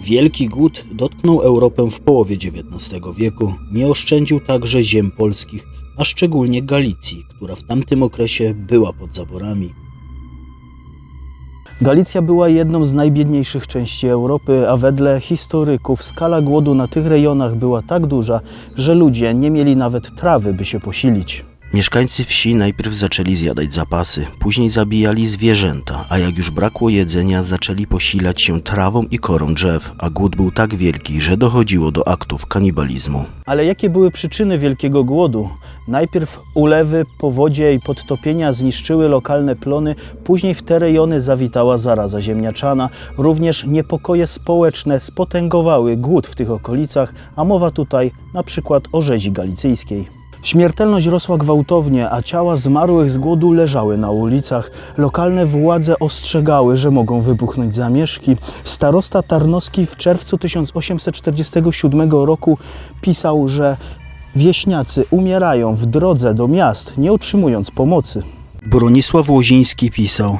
Wielki głód dotknął Europę w połowie XIX wieku. Nie oszczędził także ziem polskich, a szczególnie Galicji, która w tamtym okresie była pod zaborami. Galicja była jedną z najbiedniejszych części Europy, a wedle historyków skala głodu na tych rejonach była tak duża, że ludzie nie mieli nawet trawy, by się posilić. Mieszkańcy wsi najpierw zaczęli zjadać zapasy, później zabijali zwierzęta, a jak już brakło jedzenia, zaczęli posilać się trawą i korą drzew, a głód był tak wielki, że dochodziło do aktów kanibalizmu. Ale jakie były przyczyny wielkiego głodu? Najpierw ulewy, powodzie i podtopienia zniszczyły lokalne plony, później w te rejony zawitała zaraza ziemniaczana. Również niepokoje społeczne spotęgowały głód w tych okolicach, a mowa tutaj na przykład o rzezi galicyjskiej. Śmiertelność rosła gwałtownie, a ciała zmarłych z głodu leżały na ulicach. Lokalne władze ostrzegały, że mogą wybuchnąć zamieszki. Starosta Tarnowski w czerwcu 1847 roku pisał, że wieśniacy umierają w drodze do miast, nie otrzymując pomocy. Bronisław Łoziński pisał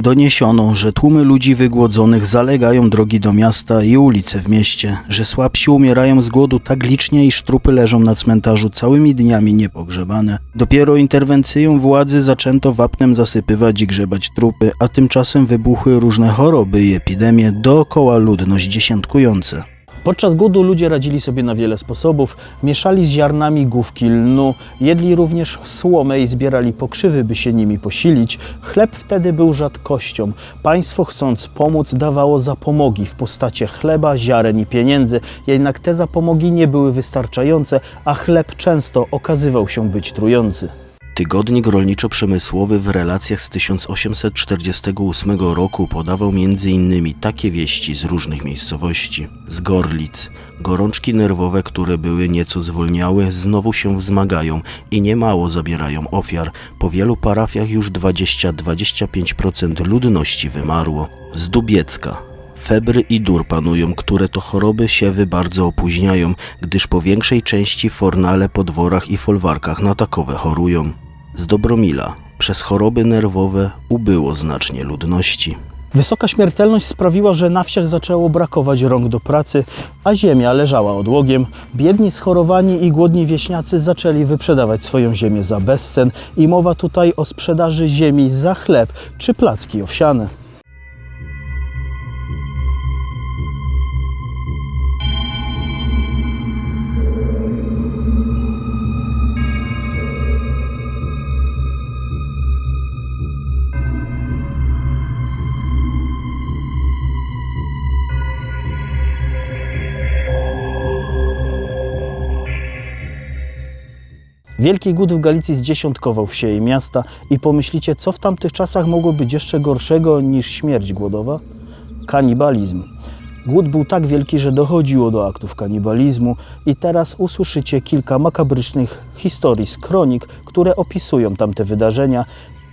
Doniesiono, że tłumy ludzi wygłodzonych zalegają drogi do miasta i ulice w mieście, że słabsi umierają z głodu tak licznie, iż trupy leżą na cmentarzu całymi dniami niepogrzebane. Dopiero interwencją władzy zaczęto wapnem zasypywać i grzebać trupy, a tymczasem wybuchły różne choroby i epidemie, dookoła ludność dziesiątkujące. Podczas głodu ludzie radzili sobie na wiele sposobów. Mieszali z ziarnami główki lnu, jedli również słomę i zbierali pokrzywy, by się nimi posilić. Chleb wtedy był rzadkością. Państwo, chcąc pomóc, dawało zapomogi w postaci chleba, ziaren i pieniędzy. Jednak te zapomogi nie były wystarczające, a chleb często okazywał się być trujący. Tygodnik rolniczo-przemysłowy w relacjach z 1848 roku podawał m.in. takie wieści z różnych miejscowości. Z Gorlic. Gorączki nerwowe, które były nieco zwolniały, znowu się wzmagają i niemało zabierają ofiar. Po wielu parafiach już 20-25% ludności wymarło. Z Dubiecka. Febry i dur panują, które to choroby siewy bardzo opóźniają, gdyż po większej części fornale po dworach i folwarkach na takowe chorują. Z Dobromila przez choroby nerwowe ubyło znacznie ludności. Wysoka śmiertelność sprawiła, że na wsiach zaczęło brakować rąk do pracy, a ziemia leżała odłogiem. Biedni, schorowani i głodni wieśniacy zaczęli wyprzedawać swoją ziemię za bezcen i mowa tutaj o sprzedaży ziemi za chleb czy placki owsiane. Wielki głód w Galicji zdziesiątkował wsie i miasta i pomyślicie, co w tamtych czasach mogło być jeszcze gorszego niż śmierć głodowa? Kanibalizm. Głód był tak wielki, że dochodziło do aktów kanibalizmu i teraz usłyszycie kilka makabrycznych historii z kronik, które opisują tamte wydarzenia.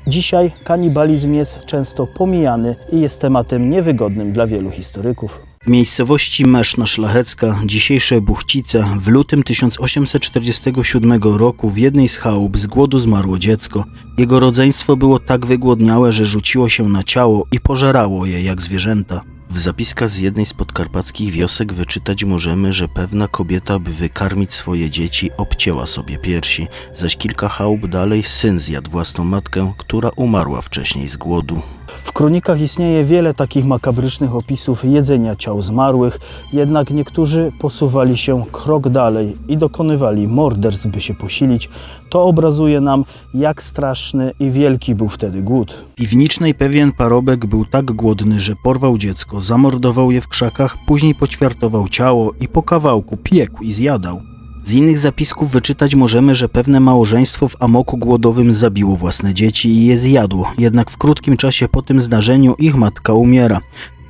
Dzisiaj kanibalizm jest często pomijany i jest tematem niewygodnym dla wielu historyków. W miejscowości Meszna Szlachecka, dzisiejsze Buchcice, w lutym 1847 roku w jednej z chałup z głodu zmarło dziecko. Jego rodzeństwo było tak wygłodniałe, że rzuciło się na ciało i pożerało je jak zwierzęta. W zapiskach z jednej z podkarpackich wiosek wyczytać możemy, że pewna kobieta, by wykarmić swoje dzieci, obcięła sobie piersi, zaś kilka chałup dalej syn zjadł własną matkę, która umarła wcześniej z głodu. W kronikach istnieje wiele takich makabrycznych opisów jedzenia ciał zmarłych, jednak niektórzy posuwali się krok dalej i dokonywali morderstw, by się posilić. To obrazuje nam, jak straszny i wielki był wtedy głód. Piwnicznej pewien parobek był tak głodny, że porwał dziecko, zamordował je w krzakach, później poćwiartował ciało i po kawałku piekł i zjadał. Z innych zapisków wyczytać możemy, że pewne małżeństwo w amoku głodowym zabiło własne dzieci i je zjadło, jednak w krótkim czasie po tym zdarzeniu ich matka umiera.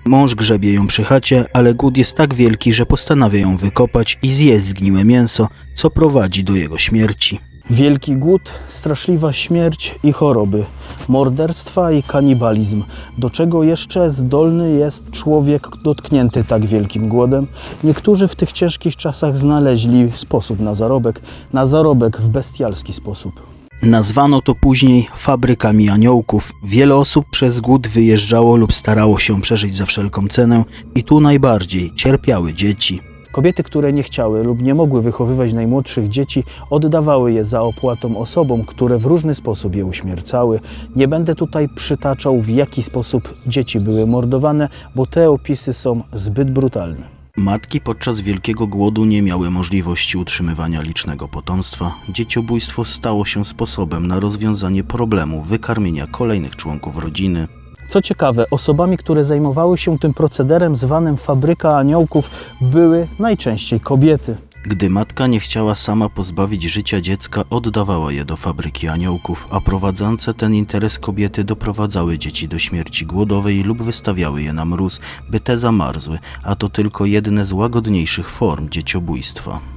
Mąż grzebie ją przy chacie, ale głód jest tak wielki, że postanawia ją wykopać i zjeść zgniłe mięso, co prowadzi do jego śmierci. Wielki głód, straszliwa śmierć i choroby, morderstwa i kanibalizm. Do czego jeszcze zdolny jest człowiek dotknięty tak wielkim głodem? Niektórzy w tych ciężkich czasach znaleźli sposób na zarobek, na zarobek w bestialski sposób. Nazwano to później fabrykami aniołków. Wiele osób przez głód wyjeżdżało lub starało się przeżyć za wszelką cenę i tu najbardziej cierpiały dzieci. Kobiety, które nie chciały lub nie mogły wychowywać najmłodszych dzieci, oddawały je za opłatą osobom, które w różny sposób je uśmiercały. Nie będę tutaj przytaczał, w jaki sposób dzieci były mordowane, bo te opisy są zbyt brutalne. Matki podczas Wielkiego Głodu nie miały możliwości utrzymywania licznego potomstwa. Dzieciobójstwo stało się sposobem na rozwiązanie problemu wykarmienia kolejnych członków rodziny. Co ciekawe, osobami, które zajmowały się tym procederem zwanym fabryka aniołków, były najczęściej kobiety. Gdy matka nie chciała sama pozbawić życia dziecka, oddawała je do fabryki aniołków, a prowadzące ten interes kobiety doprowadzały dzieci do śmierci głodowej lub wystawiały je na mróz, by te zamarzły, a to tylko jedne z łagodniejszych form dzieciobójstwa.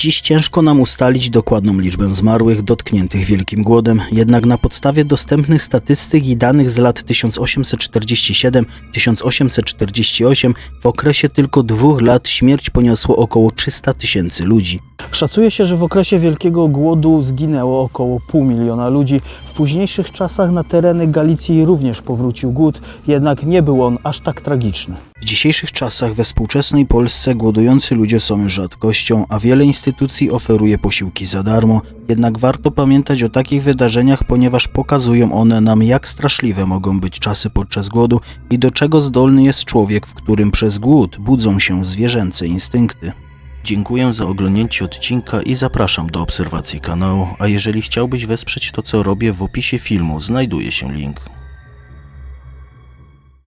Dziś ciężko nam ustalić dokładną liczbę zmarłych dotkniętych Wielkim Głodem, jednak na podstawie dostępnych statystyk i danych z lat 1847-1848 w okresie tylko dwóch lat śmierć poniosło około 300 tysięcy ludzi. Szacuje się, że w okresie Wielkiego Głodu zginęło około pół miliona ludzi. W późniejszych czasach na tereny Galicji również powrócił głód, jednak nie był on aż tak tragiczny. W dzisiejszych czasach we współczesnej Polsce głodujący ludzie są rzadkością, a wiele instytucji oferuje posiłki za darmo. Jednak warto pamiętać o takich wydarzeniach, ponieważ pokazują one nam, jak straszliwe mogą być czasy podczas głodu i do czego zdolny jest człowiek, w którym przez głód budzą się zwierzęce instynkty. Dziękuję za oglądnięcie odcinka i zapraszam do obserwacji kanału, a jeżeli chciałbyś wesprzeć to co robię, w opisie filmu znajduje się link.